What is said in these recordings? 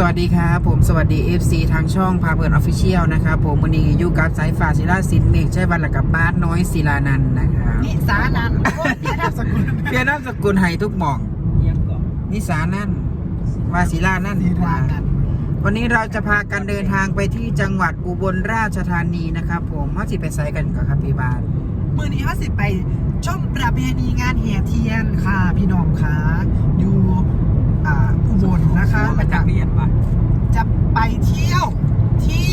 สวัสดีครับผมสวัสดี FC ทางช่องพาเปิดออฟฟิเชียลนะครับผมวันนี้อยู่กับสายฟ้าศิลาสินเมฆใช่วันละกับบ้านน้อยศิลานันท์นะครับนิสานันท์โอ้ยเดี๋ยวนับสกุลเพียรนามสกุลไห้ทุกหม่องยังก่อนนิสานั่นวาศิลานั่นนิสานันท์วันนี้เราจะพากันเดินทางไปที่จังหวัดอุบลราชธานีนะครับผมว่าสิไปไซกันก่อนครับพี่บาทมื่อนี้เขาสิไปชมประเพณีงานแห่เทียนค่ะ พี่น้องค่ะอยู่ อ่าอุบลนะคะมาแล้วจาก็กเรียนปะจะไปเที่ยวที่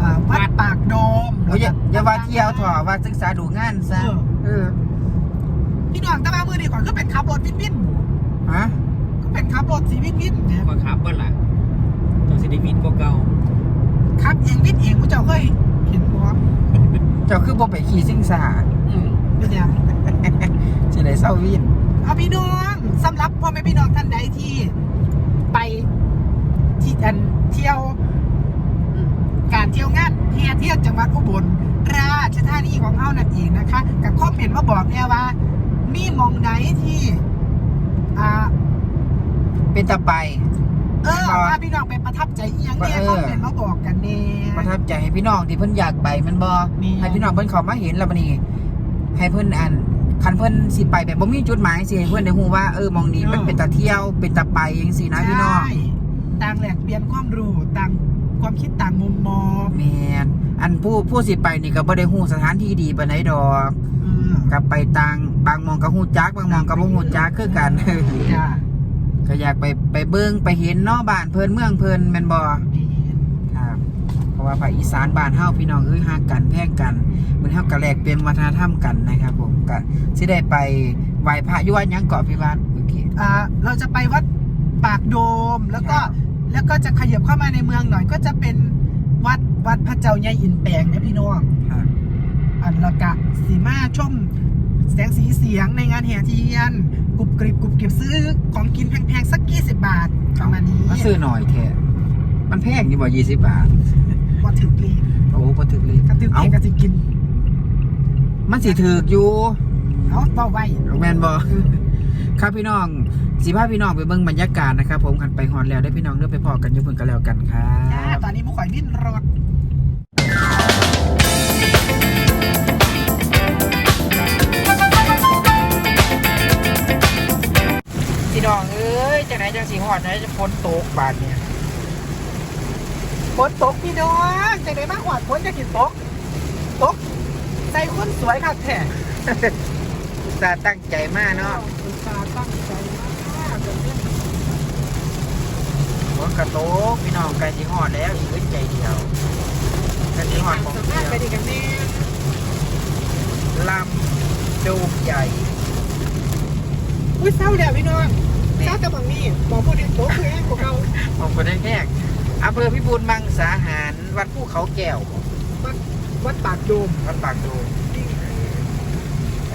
อ่าวัดปากโดมโอ้ยอย่าอย่าว่าเที่ยวถอว่าศึกษาดูงานซะเออพี่น้องแต่ว่ามื่อนี้ก่อนก็เป็นขับรถวินวินฮะก็เป็นขับรถสีวินวินเนี่ยมาครับเบิ้ลล่ะจังสิได้วินก็เก่าขับเองวินเองผู้เจ้าเคยเห็นบ่ครับเจ้าคือบ่ไปขี่ซิ่งสาอืมเป็นยังสิได้เศร้าวิน เอาพี่น้องสำหรับพ่อแม่พี่น้องท่านใดที่ไปที่อันเที่ยวอืมการเที่ยวงานเที่ยวเที่ยวจังหวัดอุบลราชธานีของเฮานั่นเองนะคะกับคอมเมนต์มาบอกเนี่ยว่า มีหมองไหนที่อ่าเป็นตะไป เออครับว่าพี่น้องไปประทับใจอีหยังเนี่ยเออคอมเมนต์มาบอกกันเนี่ยประทับใจให้พี่น้องที่เพิ่นอยากไปแมันบ่มีให้พี่น้องเพิ่นเข้ามาเห็นแล้วบัดนี้ให้เพิ่นอ่าน คันเพิ่นสิไปแบบบ่มีจุดหมายสิให้เพิ่นได้ฮู้ว่าเออหมองนี้มันเป็นตะเที่ยวเป็นตะไปจังซี่นะพี่น้องใช่ต่างแหลกเปลี่ยนความรู้ต่างความคิดต่างมุมมองแม่นอันผู้ผู้สิไปนี่ก็บ่ได้ฮู้สถานที่ดีปานใดดอกเออก็ไปต่างบางหมองก็ฮู้จักบางหมองก็บ่ฮู้จักคือกัน จ้าก็อยากไปไปเบิ่งไปเห็นเนาะบ้านเพิ่นเมืองเพิ่นแม่นบ่ครับเพราะว่าภาคอีสานบ้านเฮาพี่น้องเอ้ยฮักกันแพงกันเหมือนเฮาก็แลกเปลี่ยนวัฒนธรรมกันนะครับผมก็สิได้ไปไหว้พระอยู่วัดหยังเกาะพี่บ้านเมื่อกี้ อ่าเราจะไปวัดปากโดมแล้วก็ครับ แล้วก็จะขยับเข้ามาในเมืองหน่อยก็จะเป็นวัดวัดพระเจ้าใหญ่อินแปลงเนี่ยพี่น้องครับ อันละกะสีมาชมแสงสีเสียงในงานแห่เทียนกรุบกริบกรุบกริบซื้อของกินแพงๆสักกี่สิบบาทประมาณนี้ มาซื้อหน่อยแท้มันแพงอยู่บ่20บาท ว่าถึงลีโอ้บ่ถึกเลยกระตึกเอ้าเองกระติกินมันสิถึกอยู่เอาเบาไว้แม่นบ่ครับพี่น้องสิพาพี่น้องไปเบิ่งบรรยากาศนะครับ ผมคันไปฮอดแล้วได้พี่น้องเด้อไปพอกันอยู่เพิ่นก็แล้วกันครัจ้าบ ตอนนี้มุกข่อยดิ้นรถพี่น้องเอ้ยจังไหนจังสิฮอดไหนจะฝนตกบาดเนี่ย ฝนตกพี่น้องจะไหนมาหวาดฝนจะกินตกตกใจคนสวยค่ะแท้อุตส่าห์ตั้งใจมากเนาะอุตส่าห์ตั้งใจมากเลยเนี่ยฝนกระโตกพี่น้องไกลสิฮอดแล้วอีกอึดใจเดียวไกลสิฮอดของสาเดีมารถยวไปดีกันแน่ลำดูใหญ่อุ้ยเศร้าเดี๋ยวพี่น้องเศร้าแต่บางนี่บอกพูดดิโต๊ะคือแห้งของเราของคนแรก อำเภอพิบูลมังสาหาร วัดภูเขาแก้ววัดวัดปากโดมวัดปากดู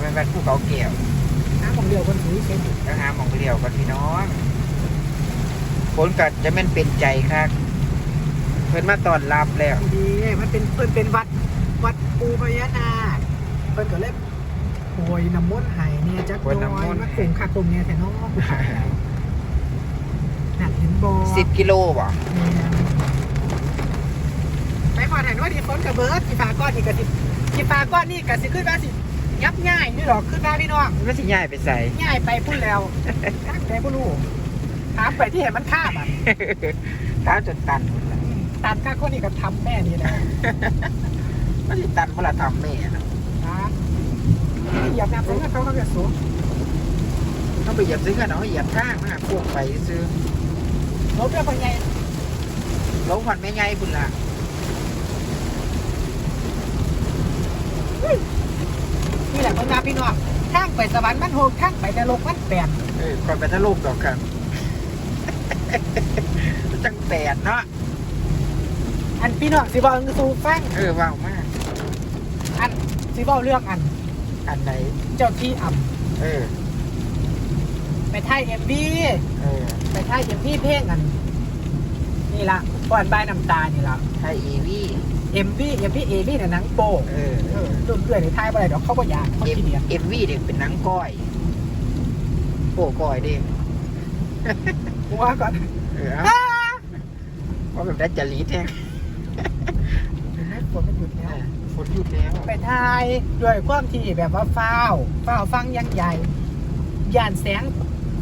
เป็นวัดภูเขาแก้วน้ำของเดียวคนถือเช่นก็หาหมองเดียวกันพี่น้องฝนกัดจะแม่นเป็นใจครับเพิ่นมาตอนรับแล้วดีมันเป็นเพิ่นเป็นวัดวัดปูพญานาคเพิ่นก็เลยโปรยน้ำมนต์ให้เนี่ยจักโปรยน้ำมนต์มาคงคาตรงเนี่ยแต่น้องห นักเห็นบอสิบกิโลบ่ไปขอถ่ายว่าดีฝนกับเบิร์ดกีฟ้าก้อนนี่กะสิกีฟ้าก้อนนี่กะสิขึ้นมาสิยับง่ายนี่หรอกขึ้นมาพี่น้องมันสิย้ายไปใส่ง่ายไปพุ่นแล้วตั้งแต่พุ่นลูกถามไปที่เห็นมันคาบอะท้าจนตันหมดแล้วตัดค่าคนนี่ก็ทำแม่นี่แหละมันสิตันเมื่อไรทำแม่นะนะเหยียบน้ำตรงนั้นเขาก็จะสูงต้องไปเหยียบซื้อกันเอาให้เหยียบข้างนะพวกไปซื้อ รถเรือพญายลงขวัญแม่ไงบุญละนี่แหละคนงามพี่น้องข้างไปสวรรค์มันโหดข้างไปนรกมันแปดเออก่อนไปทะลุดอกกัน จังแปดเนาะอันพี่น้องสิบอกสูฟังเออว้าวมาก อันสิบอกเรื่องอัน อันไหนเจ้าที่อ่เออำ ไปถ่ายเอ็มบีเออไปถ่ายเอ็มบีเพลงอัน นี่ละก่อนบายน้ำตานี่ละไทยอีวีเอ็มบีเอ็มบีเอบีเนี่ยหนังโป้เออเออรุ่นเพื่อนในถ่ายอะไรเดี๋ยวเขาบ่อยากเขาเอ็มขี้เดียดเอ็มวีเด็กเป็นหนังก้อยโป้ก้อยเด้หัวก่อนเอออ้าว่าแบบได้จะลีดแท้เห็นไหมฝนมันหยุดแล้วฝนหยุดแล้วไปทายด้วยความที่แบบว่าฟ้าวฟ้าวฟังอยังใหญ่ย่านแสง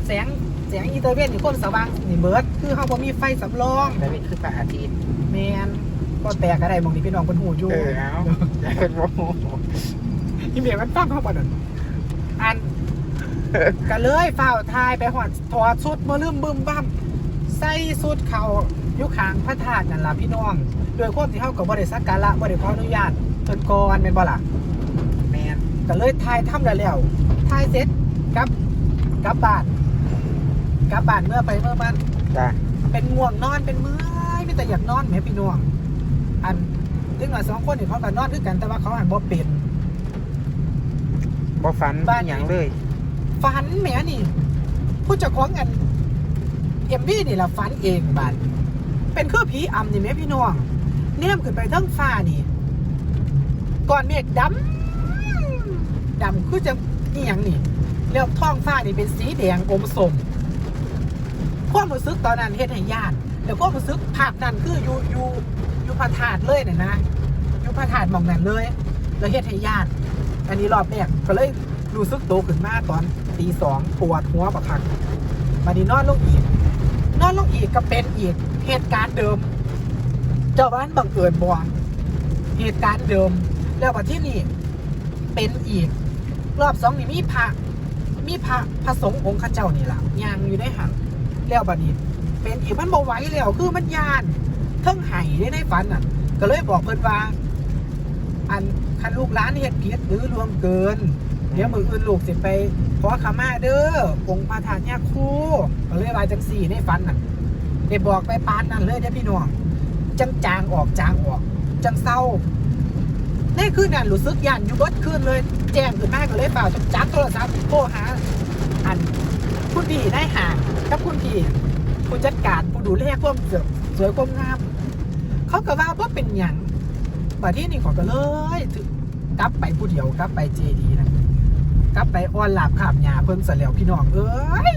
แสงแสงอีเตอร์เวนนี่คนสว่างนี่เบิร์ดคือเขาบ่มีไฟสำรองแต่เป็นคือพระอาทิตย์แมนก็แตกอะไรมองนี่พี่น้องเป็นหูอยู่เออเอาจะเป็นโมโหที่เมียมันฟังเข้ามาดันอันก็เลยฝ้าวทายไปหอดถอดสุดมาลืมบึมบั้มใส่สุดเขาอยุคางพระธาตุนั่นล่ะพี่น้อง โดยความที่เขากับบริสักการะบริขออนุญาตเพิ่นก่อนเป็นบ่ล่ะแมนก็เลยทายทำแล้วแล้วทายเสร็จกลับกลับบ้าน กลับบ้านเมื่อไปเมื่อมันจ้ะเป็นง่วงนอนเป็นเมื่อยไม่แต่อยากนอนแหม่พี่น้อง อันเล็กหน่อยสองคนนี่เขาก็นอนด้วยกันแต่ว่าเขาหันบ่เป็นบ่ฝันบ้านอหย่างเลยฝันแหมนี่ ผู้เจ้าของกันเอ็มวีนี่ละฝันเองบัดเป็นคือผีอำนี่แหม่พี่น้องเนมขึ้นไปเทั้งฟ้านี่ก่อนเมฆดำดำคือจะนี่ยังนี่แล้วท้องฟ้านี่เป็นสีแดงอมส้ม ความรู้สึกตอนนั้นเฮ็ดให้ย่านแล้วความรู้สึกภาพนั้นคืออยู่อยู่อยู่พระธาตุเลยน่ะนะอยู่พระธาตุมองนั้นเลย แล้วเฮ็ดให้ย่านอันนี้รอบแรกก็เลยรู้สึกโตขึ้นมากตอนตีสองปวดหัวประคักมาดีนอนลงอีก นอนลงอีกก็เป็นอีกเหตุการณ์เดิม เจ้าบ้านบังเอิญบ่เหตุการณ์เดิม แล้ววันที่นี่เป็นอีก รอบสองนี่มีพระมีพระพระสงฆ์องค์ข้าเจ้านี่แหละยางอยู่ในหัน แล้วบัดนี้ เป็นอีกมันบ่ไหวแล้วคือมันยานเทั้งไห้ได้ในฝันอะ ก็เลยบอกเพิ่นว่า อันคันลูกร้านเฮ็ดผิดหรือลวงเกิน เดี๋ยวมืออื่นลูกสิไปขอขมาเด้อองค์พระธาตุยาคูก็เลยว่าจังสี่ในฝันน่ะได้บอกไปปานนั่นเลยเด้อพี่น้องจังจางออกจางออก จังเศร้าในคืนนั้นรู้สึกย่านอยู่เบิดคืนเลย แจ้งขึ้นมาก็เลยเปล่าจับจับโทรศัพท์โทรหาอัน คุณพี่ได้ห่างกับคุณพี่ผู้จัดการผู้ดูแลความเสือสวยความงาม เขาก็ว่าว่าเป็นหยังบัดที่นี่ขอก็เลยกลับไปผู้เดียวกลับไปเจดีนะกลับไปออนหลาบขามยาเพิ่นเสร็จแล้วพี่น้องเอ้ย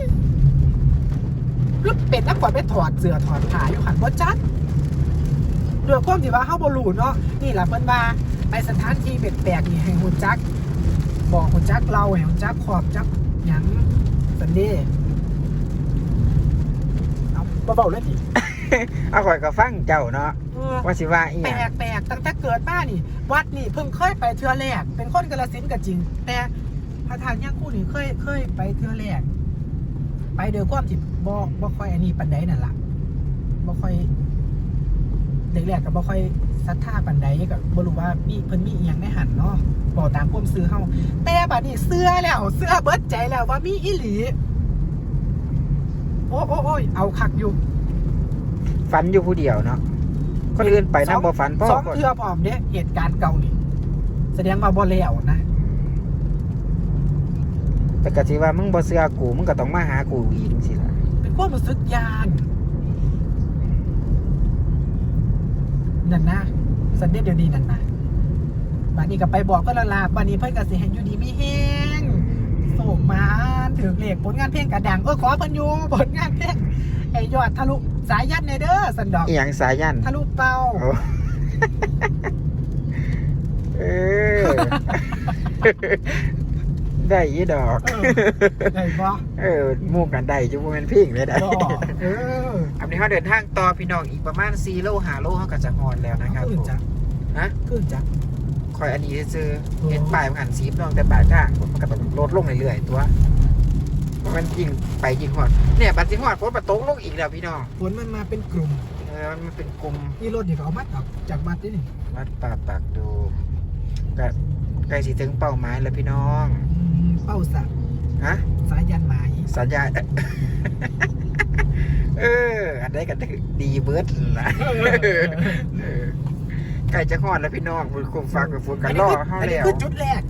แล้วเป็ดนักกว่าไปถอดเสือถอดผ้าอยู่หันบ่จัดด้วยความที่ว่าเฮาบ่รู้เนาะนี่แหละเพิ่นว่าไปสถานที่แปลกๆนี่ให้ฮู้จัก บอกฮู้จักเราให้ฮู้จักขอบจักหยัง สันเดย์เอาบ่เว้าเลยดิเอาข่อยก็ฟังเจ้าเนาะเออว่าสิว่าอีหแปลยังกแปลกตั้งแต่เกิดมานี่ วัดนี่เพิ่งเคยไปเทือแรก เป็นคนกาลสินธุ์ก็จริง แต่พระธาตุย่างคู่นี่เคยเคยไปเทือแรก ไปเดือความจิตบ่บ่ค่อยอันนี้ปันใดนั่นล่ะบ่ค่อยเด็กแรกก็บ่ค่อย ศรัทธาปันใดก็บ่รู้ว่ามีเพิ่นมีอีหยังในหันเนาะบอกตามความซื้อเฮาแต่บัดนี้เสื้อแล้วเสื้อเบิดใจแล้วว่ามีอีหลี โอ้โอ้โอ้ยเอาคักอยู่ฝันอยู่ผู้เดียวเนาะคนอื่นไปนำบ่ฝันพ่อสองคนเทือพร้อมเด้เหตุการณ์เก่านี่แสดงมาบ่แล้วนะแต่ก็สิว่ามึงบ่เชื่อกูมึงก็ต้องมาหากูอีกสิล่ะเป็นความรู้สึกยาน นั่นนะสันเด็จเดี๋ยวนี้นั่นนะบัดนี้ก็ไปบอกก็ละลาบัดนี้เพิ่นก็สิให้อยู่ดีมีแฮงส่งมาถึงเลขผลงานเพลงกระดังเออขอเพิ่นอยู่ผลงานเพลงไอ้ยอดทะลุสายยันในเด้อสันดอกอีหยังสายันทะลุเป้าโอ้ เออ ได้ยี่ดอกเออได้บ่เออหมู่กันได้จุบ่แม่นพิงเลยได้บ่เอออันนี้เขาเดินทางต่อพี่น้องอีกประมาณ4โล5โลเขาก็จะฮอดแล้วนะครับขึ้ผนมจ้ะฮะขึ้นจ้ะคอยอันนี้ซื้อโอ้เห็นป้ายมันหันสีน้องแต่ปลายทางมันก็ต้องลดลงเรื่อยๆตัวมันยิงไปยิงฮอดเนี่ยบัดสิฮอดฝนมาตกลงอีกแล้วพี่น้องฝนมันมาเป็นกลุ่มเออมันเป็นกลุ่มนี่รถนี่ก็เอามาตับจากบัดนี่นี่วัดป่าปากดูก็ใกล้สิถึงเป้าหมายแล้วพี่น้องอืม เป้าสักฮะสายยันหมายสัญญา เออ อันใดกันดีเบิร์ดล่ะเออใกล้จะฮอดแล้วพี่น้องคุณคุมฟังกับฝนกันรอเฮาอันนี้แล้วคือจุดแรก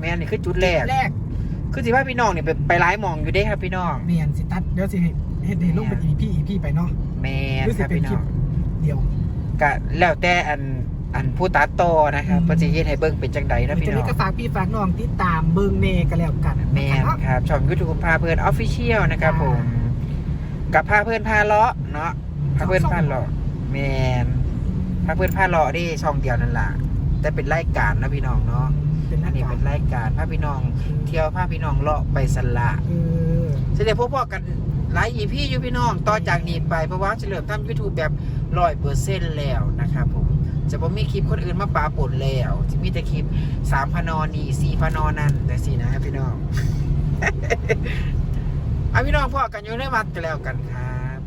แม่นนี่คือจุดแรก แรกคือสิว่าพี่น้องเนี่ยไปไปร้ายหมองอยู่เด้ครับพี่น้อง เมียนสิตัดเดี๋ยวสิเฮ็ดให้ลงเป็นอีพี่อีพี่ไปเนาะแม่นหรือคสิรับเป็นพี่คลิน้อปงเดียว ก็แล้วแต่อัน อันผู้ตัดต่อนะครับอืมเพิ่นสิเฮ็ดให้เบิ่งเป็นจังใดนะพี่จะน้นี้องก็ฝากพี่ฝากน้องติดตามเบิ่งเนกันแล้วกันแม่นนะครับครับช่อง YouTube พาเพื่อน Official นะครับผมกับพาเพื่อนพาเลาะเนาะพาเพื่อนพาเลาะแมนพาเพื่อนพาเลาะดิช่องเดียวนั่นแหละแต่เป็นรายการนะพี่น้องเนาะเป็นอันนี้เป็นรายการพาพี่น้อง เที่ยวพาพี่น้องเลาะไปสละเออเฉลี่ยพบกันหลายอีพี่อยู่พี่น้องต่อจากนี้ไปเพราะว่าเฉลิมทำยูทูบแบบร้อยเปอร์เซ็นต์แล้วนะครับผม จะบ่มีคลิปคนอื่นมาปาปนแล้วจะมีแต่คลิปสามพนอนี่สี่พนอนั่นแต่สินะพี่น้องเอาพี่น้องพ่อกันอยู่ในวัดกันแล้วกันครับ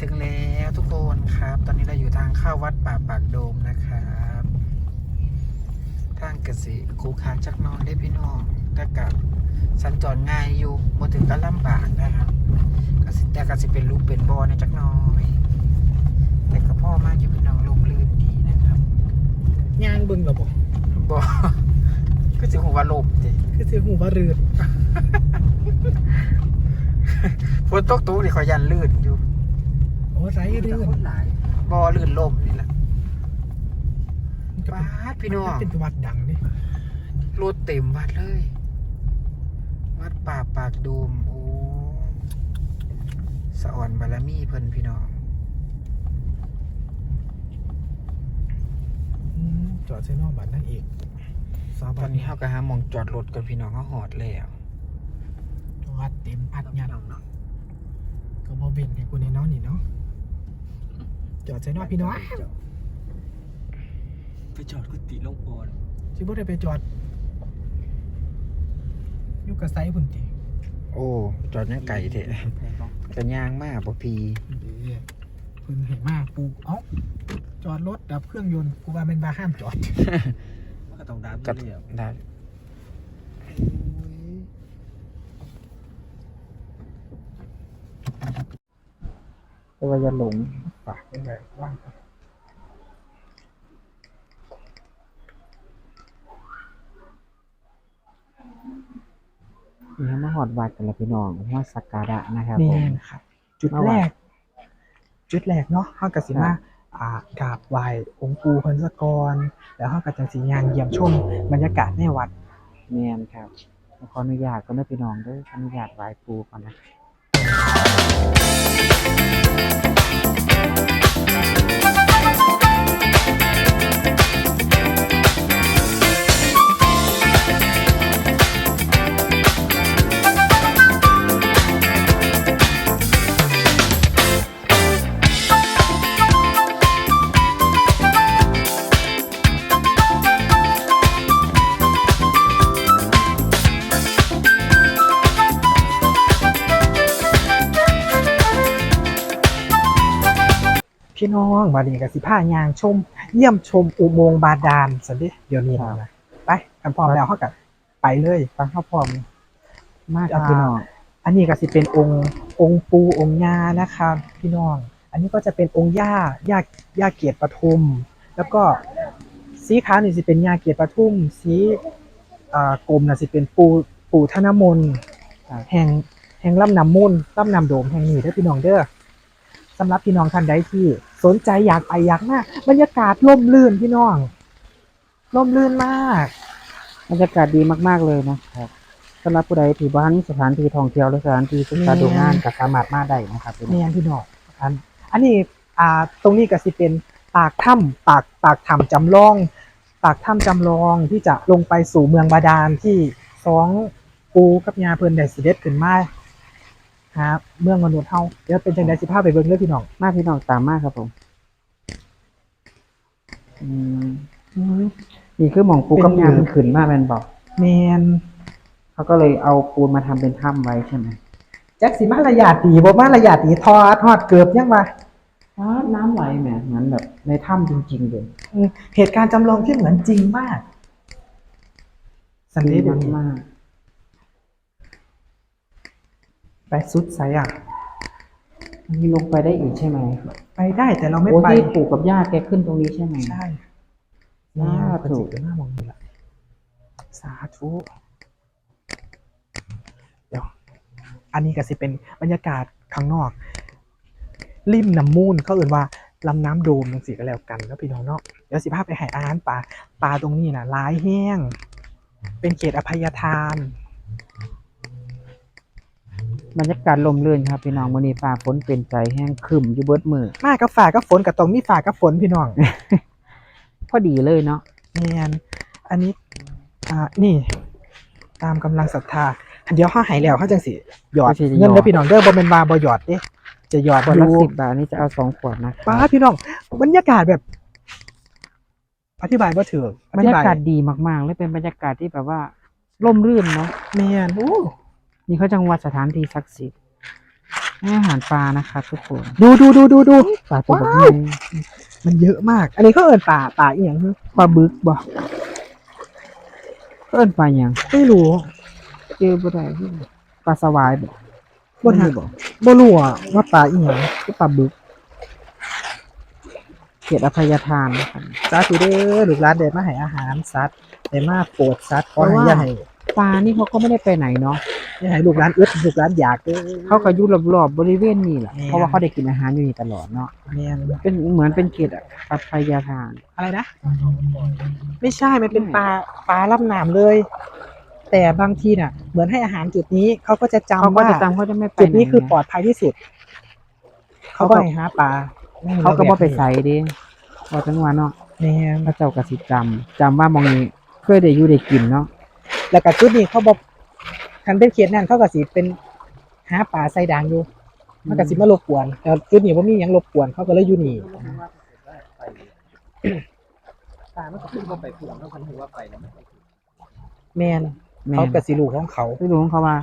ถึงแล้วทุกคนครับ ตอนนี้เราอยู่ทางเข้าวัดป่าปากโดมนะครับ ทางกสิคูคางจักน้อยได้พี่น้องแต่กับสัญจรง่ายอยู่บ่ถึงกับลำบากนะครับกสิแต่กสิเป็นรูปเป็นบอในจักน้อย แต่ก็พ่อมากอยู่พี่น้องลมลื่นดีนะครับ ย่างเบิ่งเหรอบ่บอก็สิหัวาลมดิคือสิหูว่ารืดฝนตกตู้ดิขอยันลื่นอยู่โอ้ไรรืดคนหลายบอลื่นลมนี่แหละป้าดพี่น้องมันเป็นวัดดังนี่รถเต็มวัดเลย วัดป่าปากโดมโอ้สะอ่อนบารมีเพิ่นพี่น้อง อืม จอดใส่นอกบัตรนั่นเองสาตบัอนนนี้เฮาก็หาหมองจอดรถกันพี่น้องเขาหอดแล้ววัดเต็มอัดยันก็บ่เบ่งให้กูในน้องนี่เนาะจอดใส่นอกพี่น้องไปจอดกุฏิหลวงพ่อนะสิบ่ได้ไปจอดอยู่กับไซพุ่นติโอ้ จอดเนี่ยไก่เถอะแพงเนาะจะย่างมากบ่พีเด้อเพิ่นให้มาปูเอ้า จอดรถดับเครื่องยนต์กูว่าแม่นว่าห้ามจอดมันก็ต้องดับก็เรื่อยได้แต่ว่าอย่าหลงฝากเป็นแบบว่างนี่มาหอดวัดกันแล้วพี่น้องว่าสักการะนะครับผนี่มครับ จุดมาแรวัดกจุดแรกเนาะเฮาก็สิมา อ่ากราบไหว้องค์ปู่เพิ่นซะก่อนแล้วเฮาก็จังสิย่างเยี่ยมชมบรรยากาศในวัดแมนครับขออนุญาตก็ได้พี่น้องเด้วยขออนุญาตไหว้ปู่ก่อนนะ น้องบัดนี้ก็สิพาย่างชม เยี่ยมชมอุโมงค์บาดาลซั่นเด้เดี๋ยวนี้นะไปกันพร้อมแล้วเฮาก็ไปเลยฟังข้าวพร้อม มากอ่าพี่น้องอันนี้ก็สิเป็นองค์องค์ปูองค์ย่านะครับพี่น้อง อันนี้ก็จะเป็นองค์ย่าย่าย่าเกียรติปทุม แล้วก็สีขาวนี่สิเป็นย่าเกียรติปทุม สีอ่ากรมน่ะสิเป็นปูปูธนมนต์แห่งแห่งลำนำมุนลำนำโดมแห่งนี้เด้อพี่น้องเด้อ สำหรับพี่น้องท่านใดที่สนใจอยากไปอยากมาบรรยากาศร่มรื่นพี่น้องร่มรื่นมาก บรรยากาศดีมากๆเลยนะครับสำหรับผู้ใดที่บ้านสถานที่ท่องเที่ยวหรือสถานที่ศึกษาดูงานก็สามารถมาได้นะครับพี่น้อง เนียพี่น้องอันอันนี้อ่าตรงนี้ก็สิเป็นปากถ้ำปากปากถ้ำจำลอง ปากถ้ำจำลองที่จะลงไปสู่เมืองบาดาลที่สองปูกับยาเพิ่นได้สิเด็ดขึ้นมา ครับเมืองมนุษย์เฮาเดี๋ยวเป็นจังไดสิพาไปเบิ่งเด้อพี่น้องมากพี่น้องตามมากครับผมอืมนี่คือหมองปูกับยามันขึ้นมาแมนบอกแมนเขาก็เลยเอาปูนมาทำเป็นถ้ำไว้ใช่ไหมจักสิมาระยาตีบ่มาระยาตีทอดทอดเกือบยังวะอ๋อน้ำไหลแหมเหมือนแบบ ในถ้ำจริงๆเลยอืมเหตุการณ์จำลองที่เหมือนจริงมากสันเดดีย์เดี๋ยวนี้มาก ไปสุดไซอะๆมีลงไปได้อีกใช่ไหมไปได้แต่เราไม่โอ้ไปที่ปู่กับย่าแกขึ้นตรงนี้ใช่ไหมใช่สาธุถูกหน้ามองนี่แหละสาธุเดี๋ยวอันนี้ก็สิเป็นบรรยากาศข้างนอก ริมน้ำมูลเขาเอ่นว่าลำน้ำโดมจังสีก็แล้วกันแล้วพี่น้องเนาะเดี๋ยวสิภาพไปใหายอาหารปลาปลาตรงนี้นะร้ายแห้ง เป็นเขตอภัยทาน บรรยากาศลมลื่นครับพี่น้องมื้อนี้ฟ้าฝนเป็นใจแห้งครึมอยู่เบิดมือมากับฝากับฝนกับตรงมีฝากับฝนพี่น้องพอดีเลยเนาะแมนอันนี้อ่านี่ ตามกำลังศรัทธาเดี๋ยวเขาหายแล้วเขาจังสิหยอดเงินเด้อพี่น้องเด้อบ่เป็นวาบ่หยอดเด้จะหยอดขวดละดูสิบบาทนี่จะเอาสองขวดนะป้าพี่น้องบรรยากาศแบบ อธิบายบ่ถูกอบรรธิยาบายกาศดีมากๆเลยเป็นบรรยากาศที่แบบว่าร่มรื่นเนาะแมนโอ้ นี่เขาจังหวัดสถานที่ศักดิ์สิทธิ์ให้อาหารปลานะคะทุกคน ดูดูดูดูดูปลาตัวแบบว้าวนี้มันเยอะมาก อันนี้เขาเอินป่าป่าอีหยังคือปลาบึกบ่เอิ้นปลาหยังไม่รู้เจอบ่ได้คือปลาสวายบ่บ่ทันบ่รู้อะว่าป่าอีหยังคือปลาบึกเขตอภัยทานนะครับสาธุเด้อลูกหลานได้มาให้อาหารสัตว์ได้มาโปรดสัตว์ขอให้อย่าให้ ปลานี่เขาก็ไม่ได้ไปไหนเนาะอย่าให้ลูกหลานอึดลูกหลานอยากเด้อ เขาก็อยู่รอบๆบริเวณนี่แหละ แม่นเพราะว่าเขาได้กินอาหารอยู่นี่ตลอดเนาะ แม่นเป็นเหมือนเป็นเขตอภัยทาน อะไรนะ ไม่ใช่ มันเป็นปลาปลาล่ำน้ำเลย แต่บางทีน่ะ เหมือนให้อาหารจุดนี้เขาก็จะจำเขาก็ว่าจะจำเขาจะไม่ไปจุดนี้ไหคือปลอดภัยที่สุด เขาก็ให้หาปลาไม่ให้เขาก็รบ่แวไปใส่เดิว่าจังหวะเนาะแม่น พระเจ้าก็สิจำจำว่ามองนี้เคยได้อยู่ได้กินเนาะ แล้วก็จุดนี้เขาบอกคันเป็นเขตนั่นเขาก็สิเป็นหาปลาใส่ด่างอยู่มันก็สิมารบกวนแต่จุดนี้ว่ามีหยังรบกวนเขาก็เลยอยู่นี่ตามันก็ขึ้นว่าไปผู้หลังเขาคันถือว่าไปแล้วมันแมนแม่เขานก็สิรู้ของเขาไม่รู้ของเขาว่า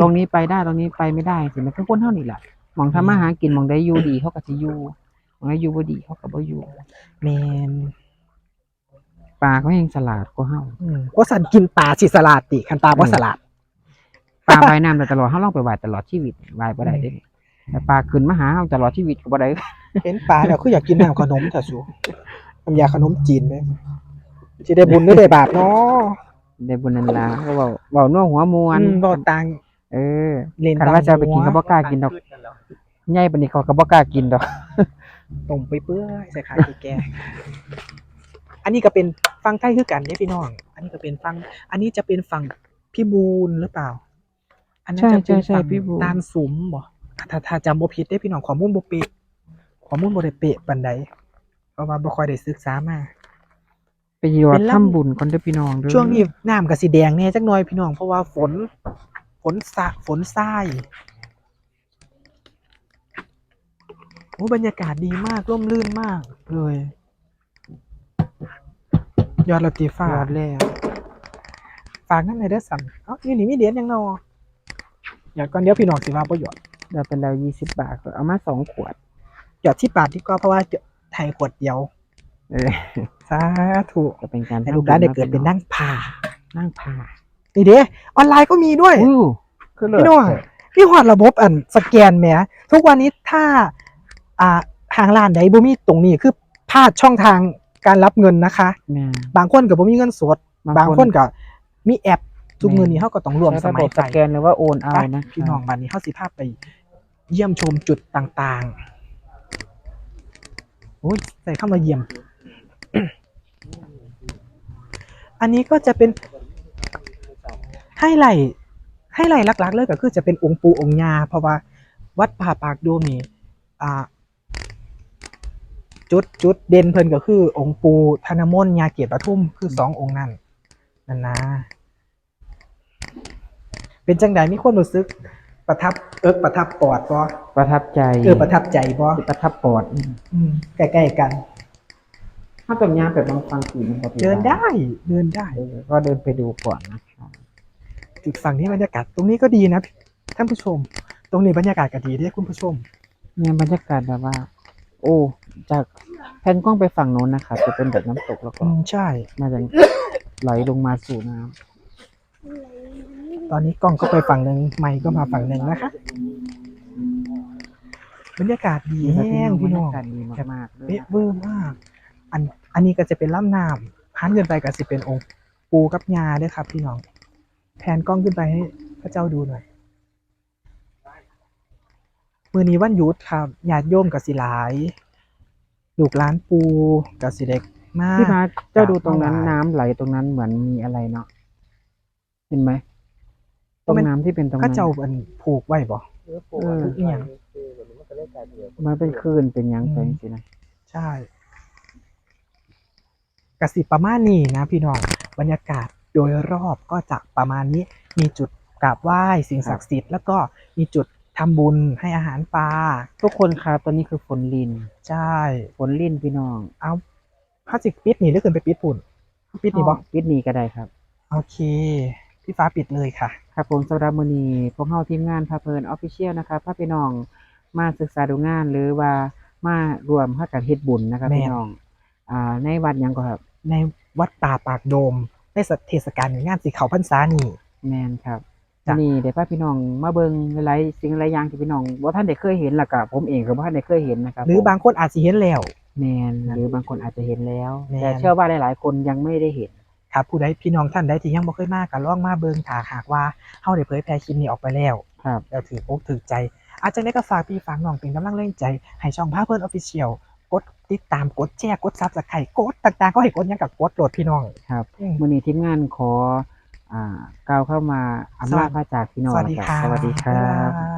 ตรงนี้ไปได้ตรงนี้ไปไม่ได้สิมันก็คนเท่านี้แหละหมองทำมาหากินหมองได้อยู่ดีเขาก็สิอยู่หมองได้อยู่บ่ดีเขาก็บ่อยู่แมน ปลาเขายังฉลาดกว่าเฮาอืมว่าสันกินปลาสิสลัดติคันปลาว่าสลัด ปลาว่ายน้ำได้ตลอดเฮาลองไปว่ายตลอดชีวิตว่ายบ่ได้เด้แต่ปลาขึ้นมาหาเฮาตลอดชีวิตก็บ่ได้ เห็นปลาแล้วคืออยากกินน้ำขนมแต่สูน้ำยาขนมจีนไหมจะได้บุญหรือได้บาปเนาะได้บุญนันลาเขาเว้าเว้านัวหัวมวนอืมบ่ตังเออ เล่นคันว่าจะเอาไปกินก็บ่กล้ากินดอก ใหญ่ปานนี้เขาก็บ่กล้ากินดอก ต้มไปเปื่อยใส่ไข่ไปแกง อันนี้ก็เป็นฟังไทยคือกันเนี่ยพี่น้อง อันนี้ก็เป็นฟัง อันนี้จะเป็นฝั่งพี่บูนหรือเปล่า อันนั้นใช่จะเป็นใช่ใช่ฝั่งพี่บูลตาลสุมบ่ถ้าถ้าจำบ่ผิดได้พี่น้องข้อมูลบ่เป๊ะข้อมูลบ่ได้เป๊ะปานใดเพราะว่าบ่ค่อยได้ศึกษามาไปยอเป็ดนลำทำบุญก่อนเด้อพี่น้องเด้อช่วงนี้น้ำก็สิแดงแน่จักหน่อยพี่น้องเพราะว่าฝน ฝนสะฝนทรายโอ้บรรยากาศดีมากร่มรื่นมากเลย ยอดลตีฟ้า ยอดแล้วฝากนั่นเลยเด้อสัมเอ้านี่นี่มีเหรียญยังนอหยอดก่อนเดี๋ยวพี่น้องสิว่าบ่หยอดเราเป็นเรา20บาทก็เอามาสองขวดหยอดที่ปาดดีกว่าเพราะว่าไทยขวดเดียวเออสาธุจะเป็นการให้ลูกหลานได้เกิดเป็นนั่งผ่านั่งผ่านี่เด้ออนไลน์ก็มีด้วยอู้คือเลิศพี่น้องพี่หอดระบบอันสแกนแหมทุกวันนี้ถ้า อ่าทางร้านใดบ่มีตรงนี้คือพลาดช่องทาง การรับเงินนะคะ แม่บางคนก็บ่มีเงินสด บางคนก็มีแอปทุกแม่มือนี้เฮาก็ต้องรวมใช้สระมับยบไปสแกนหรือว่าโอนเอาไปนะ พี่น้องบัดนี้เฮาสิพาไป เยี่ยมชมจุดต่างๆโอ้ยใส่เข้ามาเยี่ยม อันนี้ก็จะเป็นให้ไหลท์ให้ไหลท์หลักๆเลยก็คือจะเป็นองค์ปูองค์ยาเพราะว่าวัดป่าปากดูมนี่อ่า จุดจุดเด่นเพิ่นก็คือ องค์ปูธนมนต์ยาเกียรติปทุมคือสององค์นั่นนั่นนะ เป็นจังใดมีความรู้สึก ประทับเอิกประทับปอดบ่ประทับใจเออประทับใจบ่ประทับปอดอืมใกล้ๆกันถ้าต้นยางแบบบางฟังสีนะครับเดินได้เดินได้เออก็เดินไปดูก่อนนะครับจุดฝั่งนี้บรรยากาศตรงนี้ก็ดีนะท่านผู้ชม ตรงนี้บรรยากาศก็ดีเด้คุณผู้ชมเนี่ยบรรยากาศแบบว่า โอ้ จากแผ่นกล้องไปฝั่งโน้นนะครับจะเป็นแบบน้ำตกแล้วก็อืมใช่มาจะไหลลงมาสู่น้ำ ตอนนี้กล้องก็ไปฝั่งหนึ่งไมค์ก็มาฝั่งหนึ่งนะคะบรรยากาศดีแห้งพี่น้องบรรยากาศดีมากๆเลยเป๊ะเวอร์มาก อันอันนี้ก็จะเป็นล่ำน้ำหันขึ้นไปก็จะเป็นองค์ ปูกับยาด้วยครับ พี่น้องแผนกล้องขึ้นไปให้พระเจ้าดูหน่อย มือนี้วันหยุดครับญาติโยมกับสิหลาย ลูกหลานปูกับสิเด็กมากพี่มาเจ้าดูตรงนั้นถวายน้ำไหลตรงนั้นเหมือนมีอะไรเนาะเห็นไหมตรงน้ำที่เป็นตรงก็นั้นเจ้าอันผูกไว้บ่เออปลูกอะไรเออคือแบบนี้มันก็ได้กลายเป็นแบบมันเป็นคลื่นเป็นหยังไปจังซี่นะใช่กสิประมาณนี้นะ พี่น้องบรรยากาศโดยรอบก็จะประมาณนี้ มีจุดกราบไหว้สิ่งศักดิ์สิทธิ์แล้วก็มีจุด ทำบุญให้อาหารปลาทุกคนครับตอนนี้คือฝนลินใช่ฝนลินพี่น้อง เอาถ้าจิปิดหนีหรือเกินไปปิดปุ่นปิดหนีบอกปิดหนีก็ได้ครับ โอเค พี่ฟ้าปิดเลยค่ะ ครับผมสำหรับมื้อนี้พวกเฮาทีมงานพาเพลินออฟฟิเชียลนะครับพาพี่น้องมาศึกษาดูงานหรือว่ามารวมพากันเฮ็ดบุญนะครับแม่นพี่น้อง อ่า ในวัดหยังก็ครับ ในวัดป่าปากโดมในเทศกาลงานสีเขาพรรษานี่แม่นครับ จ้ะวันนี้เดี๋ยวพาพี่น้องมาเบิ่งหลายๆสิ่งหลายอย่างที่พี่น้องบ่ทันได้เคยเห็นล่ะก็ผมเองก็บ่ทันได้เคยเห็นนะครับหรือบางคนอาจจะเห็นแล้ว แม่นหรือบางคนอาจจะเห็นแล้ว แม่น แต่เชื่อว่าหลายๆ คนยังไม่ได้เห็น ครับผู้ใดพี่น้องท่านใดที่ยังบ่เคยมาก็ลองมาเบิ่งถ้าหากว่าเฮาได้เผยแพร่คลิปนี้ออกไปแล้วครับ แล้วถืออกถือใจ อาจจะได้ก็ฝากพี่ฝากน้องเป็นกำลังแรงใจ ให้ช่องพาเพิ่นออฟฟิเชียลกดติดตามกดแชร์กดซับสไครต์กดต่างๆก็ให้กดหยังกับกดโหลดพี่น้องครับ อืม มื่อนี้ทีมงานขอ อ่ากล่าวเข้ามาอำลาพระจากพี่น้องสวัสดีนะค่ะสวัสดีครับบ๊ายบาย